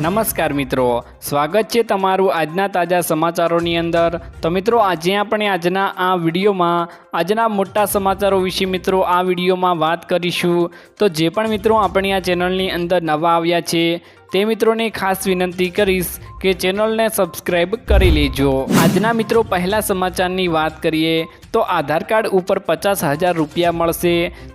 નમસ્કાર મિત્રો. સ્વાગત છે તમારું આજના તાજા સમાચારોની અંદર. તો મિત્રો, આજે આપણે આજના આ વિડીયોમાં, આજના મોટા સમાચારો વિશે મિત્રો આ વિડીયોમાં વાત કરીશું. તો જે પણ મિત્રો આપણી આ ચેનલની અંદર નવા આવ્યા છે તે મિત્રોને ખાસ વિનંતી કરીશ કે ચેનલને સબસ્ક્રાઈબ કરી લેજો. આજના મિત્રો, પહેલા સમાચારની વાત કરીએ તો આધાર કાર્ડ ઉપર પચાસ હજાર રૂપિયા મળશે.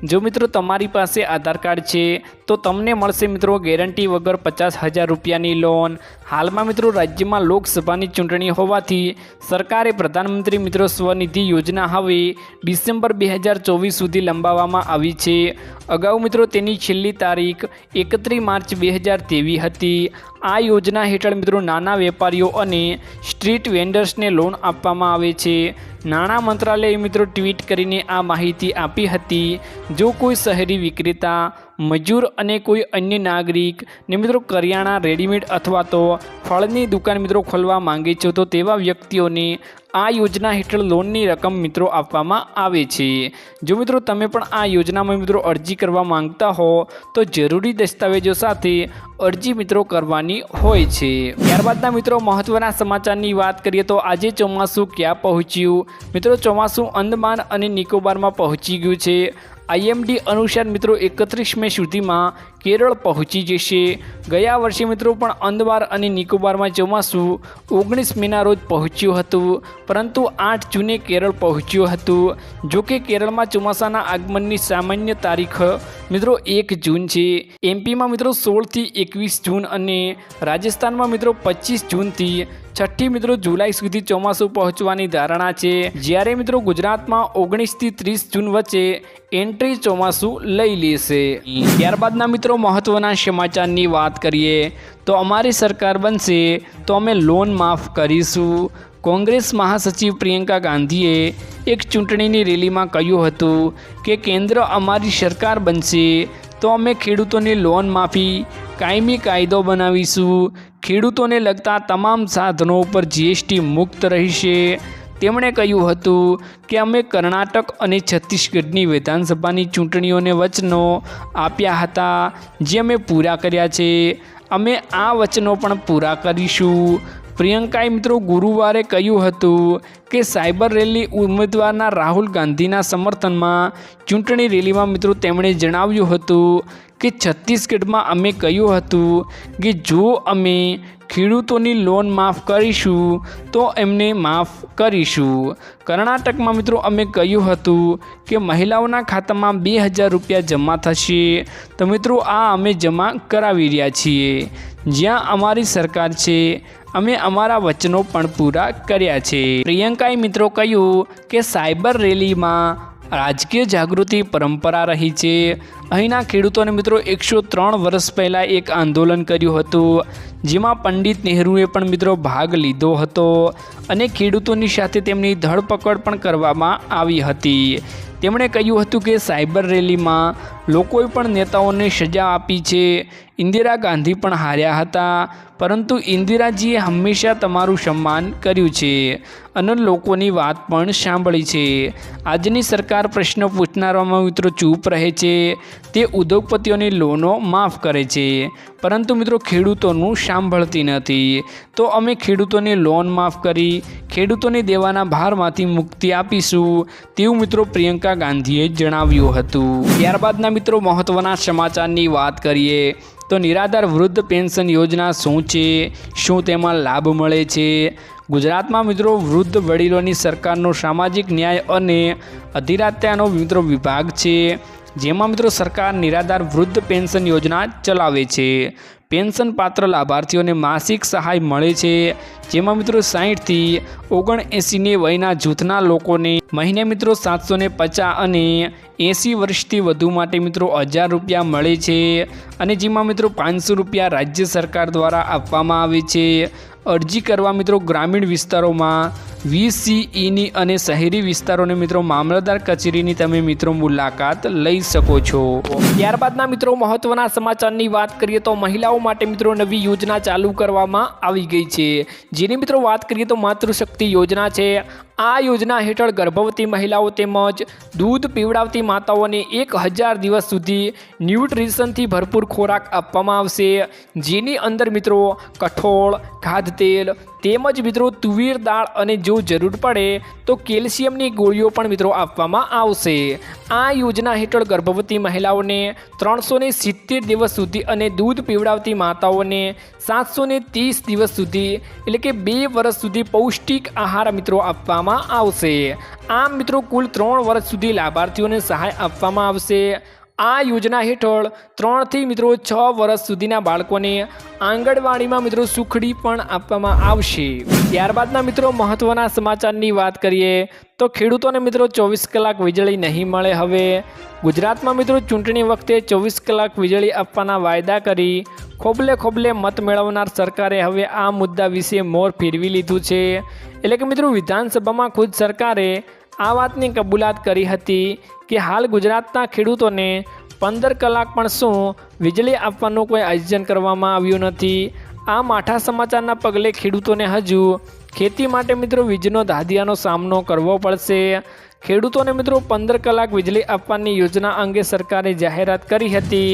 જો મિત્રો તમારી પાસે આધાર કાર્ડ છે, તો તમને મળશે મિત્રો ગેરંટી વગર પચાસ હજાર રૂપિયાની લોન. હાલમાં મિત્રો, રાજ્યમાં લોકસભાની ચૂંટણી હોવાથી સરકારે પ્રધાનમંત્રી મિત્રો સ્વનિધિ યોજના હવે ડિસેમ્બર બે હજાર ચોવીસ સુધી લંબાવવામાં આવી છે. અગાઉ મિત્રો, તેની છેલ્લી તારીખ એકત્રીસ માર્ચ બે હજાર તેવી હતી. આ યોજના હેઠળ મિત્રો નાના વેપારીઓ અને સ્ટ્રીટ વેન્ડર્સને લોન આપવામાં આવે છે. નાણાં મંત્રાલયે મિત્રો ટ્વીટ કરીને આ માહિતી આપી હતી. જો કોઈ શહેરી વિક્રેતા, મજૂર અને કોઈ અન્ય નાગરિક ને મિત્રો કરિયાણા, રેડીમેડ અથવા તો ફળની દુકાન મિત્રો ખોલવા માંગે છે, તો તેવા વ્યક્તિઓને આ યોજના હેઠળ લોનની રકમ મિત્રો આપવામાં આવે છે. જો મિત્રો તમે પણ આ યોજનામાં મિત્રો અરજી કરવા માંગતા હો, તો જરૂરી દસ્તાવેજો સાથે અરજી મિત્રો કરવાની હોય છે. ત્યારબાદના મિત્રો મહત્વના સમાચારની વાત કરીએ તો આજે ચોમાસું ક્યાં પહોંચ્યું? મિત્રો ચોમાસું અંદમાન અને નિકોબારમાં પહોંચી ગયું છે. આઈએમડી અનુસાર મિત્રો એકત્રીસ મે સુધીમાં કેરળ પહોંચી જશે. ગયા વર્ષે મિત્રો પણ અંદમાન અને નિકોબારમાં ચોમાસું ઓગણીસ મેના રોજ પહોંચ્યું હતું. પરંતુ આઠ જૂને કેરળ પહોંચ્યું હતું. જોકે કેરળમાં ચોમાસાના આગમનની સામાન્ય તારીખ મિત્રો, એક જૂન છે. એમપીમાં મિત્રો સોળથી એકવીસ જૂન અને રાજસ્થાનમાં મિત્રો પચીસ જૂનથી છઠ્ઠી મિત્રો જુલાઈ સુધી ચોમાસું પહોંચવાની ધારણા છે. જ્યારે મિત્રો ગુજરાતમાં ઓગણીસથી ત્રીસ જૂન વચ્ચે એન્ટ્રી ચોમાસું લઈ લેશે. ત્યારબાદના મિત્રો મહત્ત્વના સમાચારની વાત કરીએ, તો અમારી સરકાર બનશે તો અમે લોન માફ કરીશું. કોંગ્રેસ મહાસચિવ પ્રિયંકા ગાંધીએ એક ચૂંટણીની રેલીમાં કહ્યું હતું કે કેન્દ્ર અમારી સરકાર બનશે, તો અમે ખેડૂતોની લોન માફી, કાયમી કાયદો બનાવીશું. ખેડૂતોને લગતા તમામ સાધનો ઉપર જીએસટી મુક્ત રહેશે. તેમણે કહ્યું હતું કે અમે કર્ણાટક અને છત્તીસગઢની વિધાનસભાની ચૂંટણીઓને વચનો આપ્યા હતા, જે અમે પૂરા કર્યા છે. અમે આ વચનો પણ પૂરા કરીશું. પ્રિયંકાએ મિત્રો ગુરુવારે કહ્યું હતું કે સાયબર રેલી ઉમેદવારના રાહુલ ગાંધીના સમર્થનમાં ચૂંટણી રેલીમાં મિત્રો તેમણે જણાવ્યું હતું કે છત્તીસગઢમાં અમે કહ્યું હતું કે જો અમે ખેડૂતોની લોન માફ કરીશું, તો એમને માફ કરીશું. કર્ણાટકમાં મિત્રો અમે કહ્યું હતું કે મહિલાઓના ખાતામાં બે હજાર રૂપિયા જમા થશે, તો મિત્રો આ અમે જમા કરાવી રહ્યા છીએ. જ્યાં અમારી સરકાર છે અમે અમારા વચનો પણ પૂરા કર્યા છે. પ્રિયંકાએ મિત્રો કહ્યું કે સાયબર રેલીમાં રાજકીય જાગૃતિ પરંપરા રહી છે. અહીંના ખેડૂતોને મિત્રો એકસો ત્રણ વર્ષ પહેલાં એક આંદોલન કર્યું હતું. જેમાં પંડિત નહેરુએ પણ મિત્રો ભાગ લીધો હતો અને ખેડૂતોની સાથે તેમની ધરપકડ પણ કરવામાં આવી હતી. તેમણે કહ્યું હતું કે સાયબર રેલીમાં લોકોએ પણ નેતાઓને સજા આપી છે. ઇન્દિરા ગાંધી પણ હાર્યા હતા, પરંતુ ઇન્દિરાજીએ હંમેશા તમારું સન્માન કર્યું છે અને લોકોની વાત પણ સાંભળી છે. આજની સરકાર પ્રશ્ન પૂછનારામાં મિત્રો ચૂપ રહે છે. તે ઉદ્યોગપતિઓની લોનો માફ કરે છે. પરંતુ મિત્રો ખેડૂતોનું સાંભળતી નથી. તો અમે ખેડૂતોની લોન માફ કરી, ખેડૂતોને દેવાના ભારમાંથી મુક્તિ આપીશું, તેવું મિત્રો પ્રિયંકા ગાંધીએ જણાવ્યું હતું. ત્યારબાદના મિત્રો મહત્ત્વના સમાચારની વાત કરીએ, તો નિરાધાર વૃદ્ધ પેન્શન યોજના શું છે? શું તેમાં લાભ મળે છે? ગુજરાતમાં મિત્રો વૃદ્ધ વડીલોની સરકારનો સામાજિક ન્યાય અને અધિરાત્યાનો મિત્રો વિભાગ છે. જેમાં મિત્રો સરકાર નિરાધાર વૃદ્ધ પેન્શન યોજના ચલાવે છે. પેન્શન પાત્ર લાભાર્થીઓને માસિક સહાય મળે છે. જેમાં મિત્રો સાહીઠથી ઓગણએંસીની વયના જૂથના લોકોને મહિને મિત્રો સાતસો ને પચાસ અને એંસી વર્ષથી વધુ માટે મિત્રો હજાર રૂપિયા મળે છે. અને જેમાં મિત્રો પાંચસો રૂપિયા રાજ્ય સરકાર દ્વારા આપવામાં આવે છે. અરજી કરવા મિત્રો ગ્રામીણ વિસ્તારોમાં વીસીઈની અને શહેરી વિસ્તારોને મિત્રો મામલતદાર કચેરીની તમે મિત્રો મુલાકાત લઈ શકો છો. ત્યારબાદના મિત્રો મહત્વના સમાચારની વાત કરીએ તો મહિલાઓ માટે મિત્રો નવી યોજના ચાલુ કરવામાં આવી ગઈ છે. જેની મિત્રો વાત કરીએ તો માતૃશક્તિ યોજના છે. આ યોજના હેઠળ ગર્ભવતી મહિલાઓ તેમજ દૂધ પીવડાવતી માતાઓને એક હજાર દિવસ સુધી ન્યુટ્રિશનથી ભરપૂર ખોરાક આપવામાં આવશે. જેની અંદર મિત્રો કઠોળ ખાદ્ય તેલ તેમજ મિત્રો તુવેર દાળ અને જો જરૂર પડે તો કેલ્શિયમની ગોળીઓ પણ મિત્રો આપવામાં આવશે. આ યોજના હેઠળ ગર્ભવતી મહિલાઓને ત્રણસો સિત્તેર દિવસ સુધી અને દૂધ પીવડાવતી માતાઓને સાતસો ત્રીસ દિવસ સુધી, એટલે કે બે વર્ષ સુધી પૌષ્ટિક આહાર મિત્રો આપવામાં આવશે. આમ મિત્રો કુલ ત્રણ વર્ષ સુધી લાભાર્થીઓને સહાય આપવામાં આવશે. આ યોજના હેઠળ ત્રણથી મિત્રો છ વર્ષ સુધીના બાળકોને આંગણવાડીમાં મિત્રો સુખડી પણ આપવામાં આવશે. ત્યારબાદના મિત્રો મહત્ત્વના સમાચારની વાત કરીએ તો ખેડૂતોને મિત્રો ચોવીસ કલાક વીજળી નહીં મળે હવે. ગુજરાતમાં મિત્રો ચૂંટણી વખતે ચોવીસ કલાક વીજળી આપવાના વાયદા કરી ખોબલે ખોબલે મત મેળવનાર સરકારે હવે આ મુદ્દા વિશે મોર ફેરવી લીધું છે. એટલે કે મિત્રો વિધાનસભામાં ખુદ સરકારે આ વાતની કબૂલાત કરી હતી કે હાલ ગુજરાતના ખેડૂતોને પંદર કલાક પણ શું વીજળી આપવાનું કોઈ આયોજન કરવામાં આવ્યું નથી? આ માઠા સમાચારના પગલે ખેડૂતોને હજુ ખેતી માટે મિત્રો વીજનો ધાધિયાનો સામનો કરવો પડશે. ખેડૂતોને મિત્રો પંદર કલાક વીજળી આપવાની યોજના અંગે સરકારે જાહેરાત કરી હતી.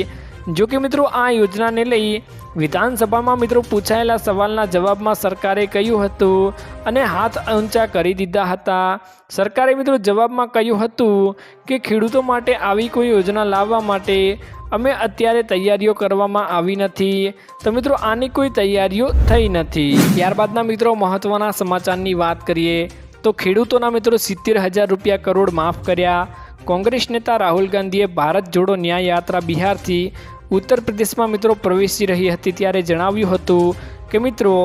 જો કે મિત્રો, આ યોજનાને લઈ વિધાનસભામાં મિત્રો પૂછાયેલા સવાલના જવાબમાં સરકારે કહ્યું હતું અને હાથ ઊંચા કરી દીધા હતા. સરકારે મિત્રો જવાબમાં કહ્યું હતું કે ખેડૂતો માટે આવી કોઈ યોજના લાવવા માટે અમે અત્યારે તૈયારીઓ કરવામાં આવી નથી. તો મિત્રો, આની કોઈ તૈયારીઓ થઈ નથી. ત્યારબાદના મિત્રો મહત્ત્વના સમાચારની વાત કરીએ તો ખેડૂતોના મિત્રો સિત્તેર હજાર રૂપિયા કરોડ માફ કર્યા. કોંગ્રેસ નેતા રાહુલ ગાંધીએ ભારત જોડો ન્યાય યાત્રા બિહારથી ઉત્તર પ્રદેશમાં મિત્રો પ્રવેશી રહી હતી ત્યારે જણાવ્યું હતું કે મિત્રો,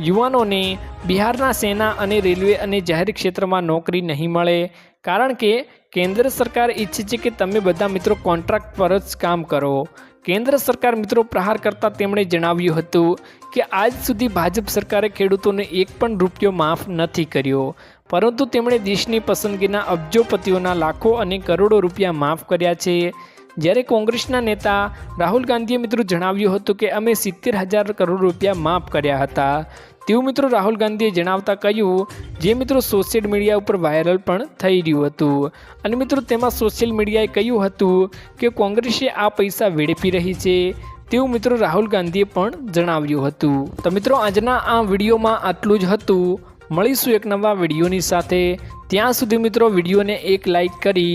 યુવાનોને બિહારના સેના અને રેલવે અને જાહેર ક્ષેત્રમાં નોકરી નહીં મળે. કારણ કે કેન્દ્ર સરકાર ઈચ્છે છે કે તમે બધા મિત્રો કોન્ટ્રાક્ટ પર જ કામ કરો. કેન્દ્ર સરકાર મિત્રો પ્રહાર કરતાં તેમણે જણાવ્યું હતું કે આજ સુધી ભાજપ સરકારે ખેડૂતોને એક પણ રૂપિયો માફ નથી કર્યો. પરંતુ તેમણે દેશની પસંદગીના અબજોપતિઓના લાખો અને કરોડો રૂપિયા માફ કર્યા છે. જ્યારે કોંગ્રેસના નેતા રાહુલ ગાંધીએ મિત્રો જણાવ્યું હતું કે અમે સિત્તેર હજાર કરોડ રૂપિયા માફ કર્યા હતા. તેવું મિત્રો રાહુલ ગાંધીએ જણાવતા કહ્યું, જે મિત્રો સોશિયલ મીડિયા ઉપર વાયરલ પણ થઈ રહ્યું હતું. અને મિત્રો તેમાં સોશિયલ મીડિયાએ કહ્યું હતું કે કોંગ્રેસે આ પૈસા વેડફી રહી છે. તેવું મિત્રો રાહુલ ગાંધીએ પણ જણાવ્યું હતું. તો મિત્રો આજના આ વિડીયોમાં આટલું જ હતું. મળીશું એક નવા વિડીયોની સાથે. ત્યાં સુધી મિત્રો વિડીયોને એક લાઈક કરી